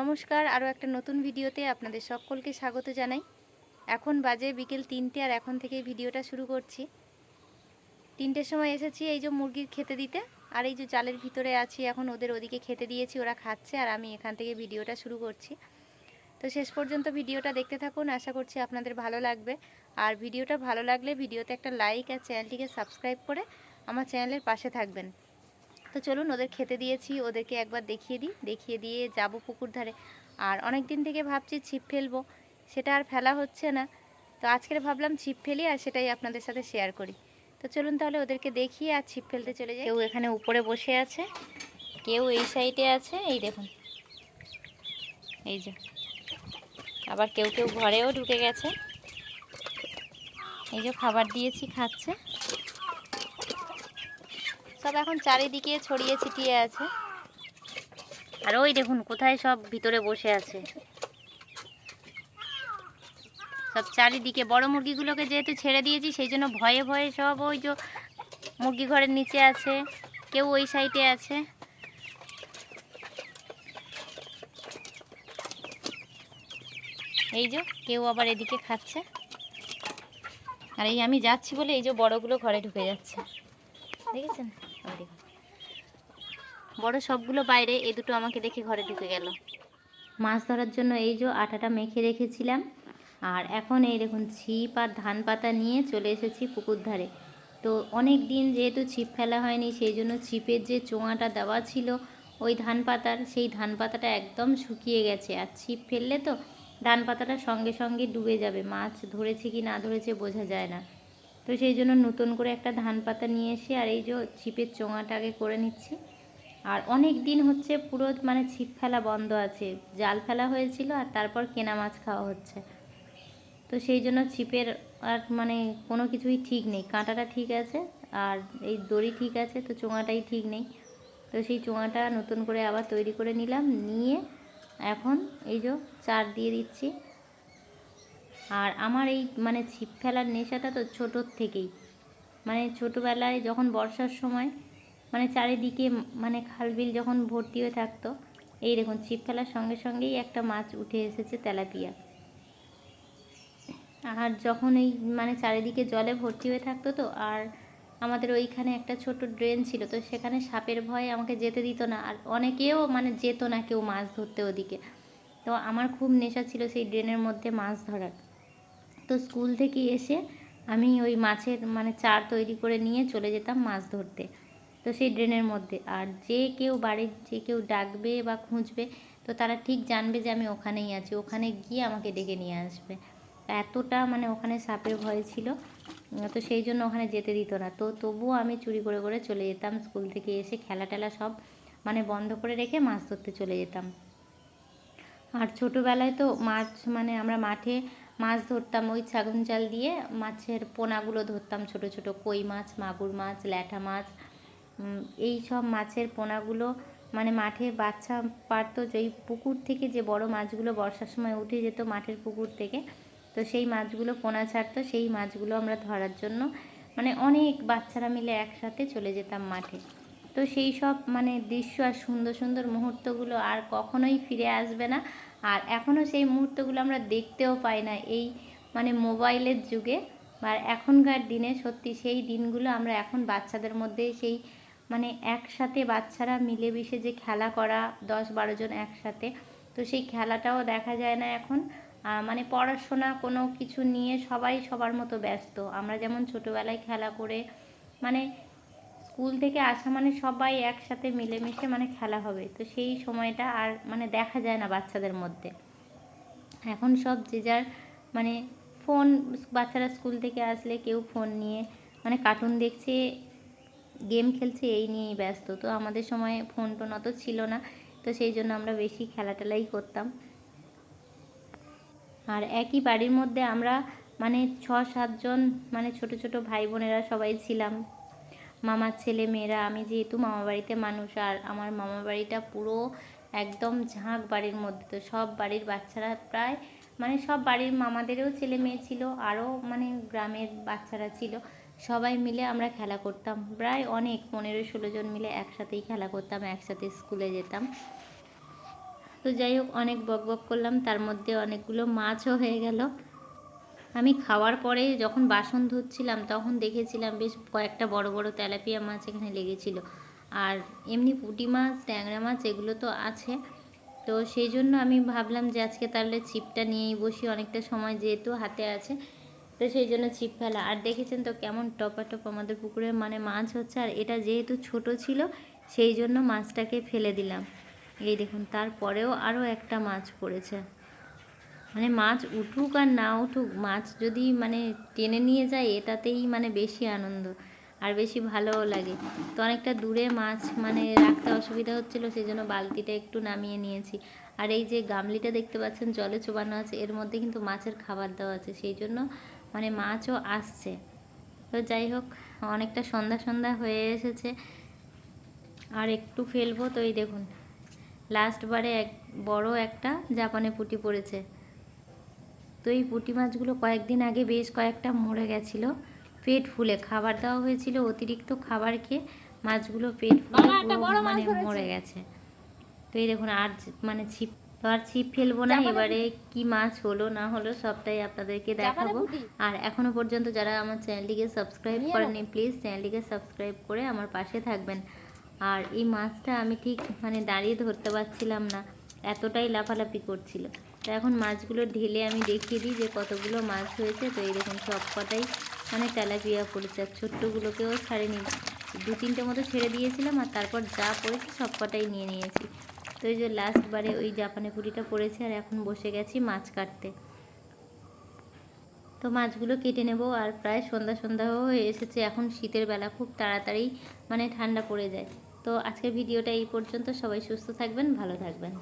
নমস্কার, আরও একটা নতুন ভিডিওতে আপনাদের সকলকে স্বাগত জানাই। এখন বাজে বিকেল তিনটে আর এখন থেকে ভিডিওটা শুরু করছি। তিনটের সময় এসেছি এই যে মুরগির খেতে দিতে, আর এই যে জালের ভিতরে আছি, এখন ওদের ওদিকে খেতে দিয়েছি, ওরা খাচ্ছে, আর আমি এখান থেকে ভিডিওটা শুরু করছি। তো শেষ পর্যন্ত ভিডিওটা দেখতে থাকুন, আশা করছি আপনাদের ভালো লাগবে। আর ভিডিওটা ভালো লাগলে ভিডিওতে একটা লাইক আর চ্যানেলটিকে সাবস্ক্রাইব করে আমার চ্যানেলের পাশে থাকবেন। তো চলুন ওদের খেতে দিয়েছি, ওদেরকে একবার দেখিয়ে দিই। দেখিয়ে দিয়ে যাব পুকুর ধারে। আর অনেক দিন থেকে ভাবছি ছিপ ফেলব, সেটা আর ফেলা হচ্ছে না। তো আজকের ভাবলাম ছিপ ফেলি আর সেটাই আপনাদের সাথে শেয়ার করি। তো চলুন তাহলে ওদেরকে দেখিয়ে আর ছিপ ফেলতে চলে যাই। কেউ এখানে উপরে বসে আছে, কেউ এই সাইডে আছে। এই দেখুন, এই যে। আবার কেউ কেউ ঘরেও ঢুকে গেছে। এই যে খাবার দিয়েছি, খাচ্ছে। সব এখন চারিদিকে ছড়িয়ে ছিটিয়ে আছে। আর ওই দেখুন, কোথায় সব ভিতরে বসে আছে। সব চারিদিকে, বড় মুরগিগুলোকে যেহেতু ছেড়ে দিয়েছি, সেই জন্য ভয়ে ভয়ে সব ওই যে মুরগি ঘরের নিচে আছে, কেউ ওই সাইডে আছে। এই যে, কেউ আবার এদিকে খাচ্ছে। আর এই আমি যাচ্ছি বলে এই যে বড়গুলো ঘরে ঢুকে যাচ্ছে। দেখেছেন? বড় সবগুলো বাইরে এই দুটো আমাকে দেখে ঘরে ঢুকে গেল। মাছ ধরার জন্য এই যে আটাটা মেখে রেখেছিলাম। আর এখন এই দেখুন, ছিপ আর ধান পাতা নিয়ে চলে এসেছি পুকুর ধারে। তো অনেক দিন যেহেতু ছিপ ফেলা হয়নি, সেই জন্য ছিপের যে চোঙাটা দেওয়া ছিল, ওই ধান পাতার, সেই ধান পাতাটা একদম শুকিয়ে গেছে। আর ছিপ ফেললে তো ধান পাতাটা সঙ্গে সঙ্গে ডুবে যাবে, মাছ ধরেছে কি না ধরেছে বোঝা যায় না। তো সেই জন্য নতুন করে একটা ধান পাতা নিয়ে এসে আর এই যে ছিপের চোঙাটা আগে করে নিচ্ছি। আর অনেক দিন হচ্ছে পুরো মানে ছিপ ফেলা বন্ধ আছে। জাল ফেলা হয়েছিল আর তারপর কেনা মাছ খাওয়া হচ্ছে। তো সেই জন্য ছিপের আর মানে কোনো কিছুই ঠিক নেই। কাঁটাটা ঠিক আছে আর এই দড়ি ঠিক আছে, তো চোঙাটাই ঠিক নেই। তো সেই চোঙাটা নতুন করে আবার তৈরি করে নিলাম। নিয়ে এখন এই যে চার দিয়ে দিচ্ছি। আর আমার এই মানে ছিপ ফেলার নেশাটা তো ছোটোর থেকেই। মানে ছোটোবেলায় যখন বর্ষার সময় মানে চারিদিকে মানে খালবিল যখন ভর্তি হয়ে থাকতো, এই দেখুন ছিপ ফেলার সঙ্গে সঙ্গেই একটা মাছ উঠে এসেছে তেলাপিয়া। আর যখন এই মানে চারিদিকে জলে ভর্তি হয়ে থাকতো তো, আর আমাদের ওইখানে একটা ছোট ড্রেন ছিল, তো সেখানে সাপের ভয়ে আমাকে যেতে দিত না, আর অনেকেও মানে যেত না কেউ মাছ ধরতে ওদিকে। তো আমার খুব নেশা ছিল সেই ড্রেনের মধ্যে মাছ ধরার। তো স্কুল থেকে এসে আমি ওই মাছের মানে চার তৈরি করে নিয়ে চলে যেতাম মাছ ধরতে। তো সেই ড্রেনের মধ্যে। আর যে কেউ বাড়ির, যে কেউ ডাকবে বা খুঁজবে, তো তারা ঠিক জানবে যে আমি ওখানেই আছি। ওখানে গিয়ে আমাকে ডেকে নিয়ে আসবে। এতটা মানে ওখানে সাপের ভয় ছিল তো সেই জন্য ওখানে যেতে দিত না। তো তবুও আমি চুরি করে করে চলে যেতাম স্কুল থেকে এসে খেলা টেলা সব মানে বন্ধ করে রেখে মাছ ধরতে চলে যেতাম। আর ছোটোবেলায় তো মাছ মানে আমরা মাঠে মাছ ধরতাম, ওই ছাগন জাল দিয়ে মাছের পোনাগুলো ধরতাম ছোট ছোট কই মাছ, মাগুর মাছ, ল্যাঠা মাছ এই সব মাছের পোনাগুলো মানে মাঠে বাচ্চা পারতো যে এই পুকুর থেকে যে বড় মাছগুলো বর্ষার সময় উঠে যেত মাঠের পুকুর থেকে, তো সেই মাছগুলো পোনা ছাড়তো, সেই মাছগুলো আমরা ধরার জন্য মানে অনেক বাচ্চারা মিলে একসাথে চলে যেতাম মাঠে। তো সেই সব মানে দৃশ্য আর সুন্দর সুন্দর মুহূর্তগুলো আর কখনোই ফিরে আসবে না, আর এখনও সেই মুহূর্তগুলো আমরা দেখতেও পাই না এই মানে মোবাইলের যুগে আর এখনকার দিনে সত্যি সেই দিনগুলো আমরা এখন বাচ্চাদের মধ্যে সেই মানে একসাথে বাচ্চারা মিলেমিশে যে খেলা করা, দশ বারো জন একসাথে, তো সেই খেলাটাও দেখা যায় না এখন। মানে পড়াশোনা কোনো কিছু নিয়ে সবাই সবার মতো ব্যস্ত। আমরা যেমন ছোটোবেলায় খেলা করে মানে স্কুল থেকে আসা মানে সবাই একসাথে মিলেমিশে মানে খেলা হবে। তো সেই সময়টা আর মানে দেখা যায় না বাচ্চাদের মধ্যে। এখন সব যে যার মানে ফোন, বাচ্চারা স্কুল থেকে আসলে কেউ ফোন নিয়ে মানে কার্টুন দেখছে গেম খেলছে, এই নিয়েই ব্যস্ত। তো আমাদের সময় ফোন টোন অত ছিল না, তো সেই জন্য আমরা বেশি খেলা টেলাই করতাম। আর একই বাড়ির মধ্যে আমরা মানে ছ সাতজন মানে ছোট ছোট ভাই বোনেরা সবাই ছিলাম। মামার ছেলে, মেয়েরা, আমি যেহেতু মামা বাড়িতে মানুষ, আর আমার মামা বাড়িটা পুরো একদম ঝাঁক বাড়ির মধ্যে। তো সব বাড়ির বাচ্চারা প্রায় মানে সব বাড়ির মামাদেরও ছেলে মেয়ে ছিল, আরও মানে গ্রামের বাচ্চারা ছিল। সবাই মিলে আমরা খেলা করতাম। প্রায় অনেক, পনেরো ষোলো জন মিলে একসাথেই খেলা করতাম, একসাথে স্কুলে যেতাম। তো যাই হোক, অনেক বক বক করলাম, তার মধ্যে অনেকগুলো মাছও হয়ে গেল। আমি খাওয়ার পরে যখন বাসন ধুচ্ছিলাম, তখন দেখেছিলাম বেশ কয়েকটা বড় বড় তেলাপিয়া মাছ এখানে লেগেছিল। আর এমনি পুঁটি মাছ, ট্যাংরা মাছ, এগুলো তো আছে। তো সেই জন্য আমি ভাবলাম যে আজকে তাহলে ছিপটা নিয়েই বসি, অনেকটা সময় যেহেতু হাতে আছে। তো সেই জন্য ছিপ ফেলা। আর দেখেছেন তো কেমন টপা টপ আমাদের পুকুরে মানে মাছ হচ্ছে, আর এটা যেহেতু ছোট ছিল, সেই জন্য মাছটাকে ফেলে দিলাম। এই দেখুন, তারপরেও আরও একটা মাছ পড়েছে। মানে মাছ উঠুক আর না উঠুক, মাছ যদি মানে টেনে নিয়ে যায়, এটাতেই মানে বেশি আনন্দ আর বেশি ভালোও লাগে। তো অনেকটা দূরে মাছ মানে রাখতে অসুবিধা হচ্ছিল, সেই জন্য বালতিটা একটু নামিয়ে নিয়েছি। আর এই যে গামলিটা দেখতে পাচ্ছেন, জলে চোবানো আছে, এর মধ্যে কিন্তু মাছের খাবার দেওয়া আছে, সেই জন্য মানে মাছও আসছে। তো যাই হোক অনেকটা সন্ধ্যা সন্ধ্যা হয়ে এসেছে। আর একটু ফেলব তো এই দেখুন লাস্টবারে এক বড় একটা জাপানে পুঁটি পড়েছে। তো এই পুঁটি মাছগুলো কয়েকদিন আগে বেশ কয়েকটা মরে গেছিল পেট ফুলে। খাবার দেওয়া হয়েছিল অতিরিক্ত খাবার খেয়ে মাছগুলো পেট ফুলে মানে মরে গেছে। তো এই দেখুন আর মানে ছিপ তো আর ছিপ ফেলব না এবারে কি মাছ হলো না হলো সবটাই আপনাদেরকে দেখাবো। আর এখনও পর্যন্ত যারা আমার চ্যানেলটিকে সাবস্ক্রাইব করেনি প্লিজ চ্যানেলটিকে সাবস্ক্রাইব করে আমার পাশে থাকবেন। আর এই মাছটা আমি ঠিক মানে দাঁড়িয়ে ধরতে পারছিলাম না এতটাই লাফালাফি করছিল। তো এখন মাছগুলো ঢেলে আমি দেখিয়ে দিই যে কতগুলো মাছ হয়েছে। তো এই দেখুন সব কটাই মানে তেলাপিয়া পড়েছে আর ছোট্টগুলোকেও ছাড়িনি। দু তিনটে মতো ছেড়ে দিয়েছিলাম আর তারপর যা পড়েছে সব কটাই নিয়ে নিয়েছি। তো এই যে লাস্টবারে ওই জাপানি পুরিটা পড়েছে আর এখন বসে গেছি মাছ কাটতে। তো মাছগুলো কেটে নেব আর প্রায় সন্ধ্যা সন্ধ্যাও হয়ে এসেছে, এখন শীতের বেলা খুব তাড়াতাড়ি মানে ঠান্ডা পড়ে যায়। তো আজকের ভিডিওটা এই পর্যন্ত, সবাই সুস্থ থাকবেন, ভালো থাকবেন।